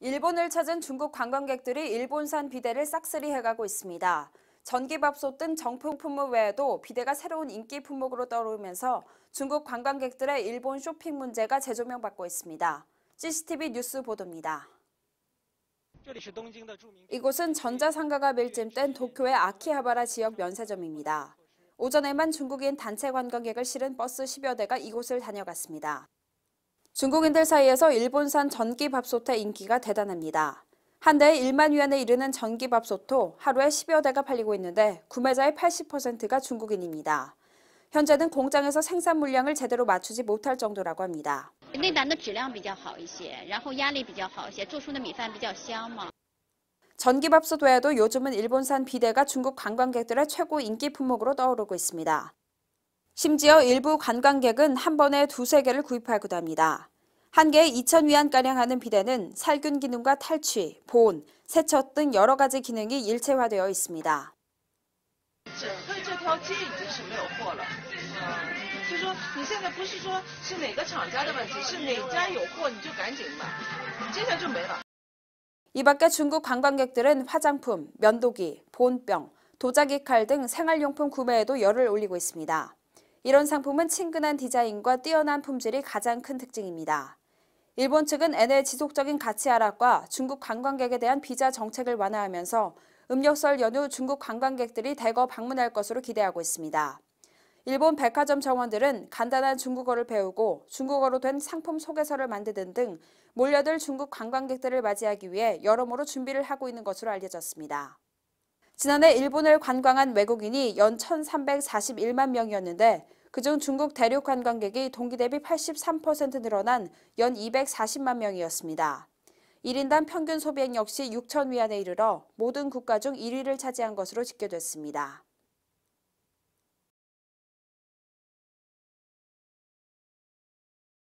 일본을 찾은 중국 관광객들이 일본산 비대를 싹쓸이 해가고 있습니다. 전기밥솥 등 정품 품목 외에도 비대가 새로운 인기 품목으로 떠오르면서 중국 관광객들의 일본 쇼핑 문제가 재조명받고 있습니다. CCTV 뉴스 보도입니다. 이곳은 전자상가가 밀집된 도쿄의 아키하바라 지역 면세점입니다. 오전에만 중국인 단체 관광객을 실은 버스 10여 대가 이곳을 다녀갔습니다. 중국인들 사이에서 일본산 전기밥솥의 인기가 대단합니다. 한 대에 1만 위안에 이르는 전기밥솥도 하루에 10여 대가 팔리고 있는데 구매자의 80%가 중국인입니다. 현재는 공장에서 생산 물량을 제대로 맞추지 못할 정도라고 합니다. 전기밥솥 외에도 요즘은 일본산 비대가 중국 관광객들의 최고 인기 품목으로 떠오르고 있습니다. 심지어 일부 관광객은 한 번에 두세 개를 구입하기도 합니다. 한 개에 2천 위안가량 하는 비데는 살균 기능과 탈취, 보온, 세척 등 여러 가지 기능이 일체화되어 있습니다. 이 밖에 중국 관광객들은 화장품, 면도기, 보온병, 도자기 칼 등 생활용품 구매에도 열을 올리고 있습니다. 이런 상품은 친근한 디자인과 뛰어난 품질이 가장 큰 특징입니다. 일본 측은 N의 지속적인 가치 하락과 중국 관광객에 대한 비자 정책을 완화하면서 음력설 연휴 중국 관광객들이 대거 방문할 것으로 기대하고 있습니다. 일본 백화점 정원들은 간단한 중국어를 배우고 중국어로 된 상품 소개서를 만드는 등 몰려들 중국 관광객들을 맞이하기 위해 여러모로 준비를 하고 있는 것으로 알려졌습니다. 지난해 일본을 관광한 외국인이 연 1,341만 명이었는데 그중 중국 대륙 관광객이 동기 대비 83% 늘어난 연 240만 명이었습니다. 1인당 평균 소비액 역시 6천 위안에 이르러 모든 국가 중 1위를 차지한 것으로 집계됐습니다.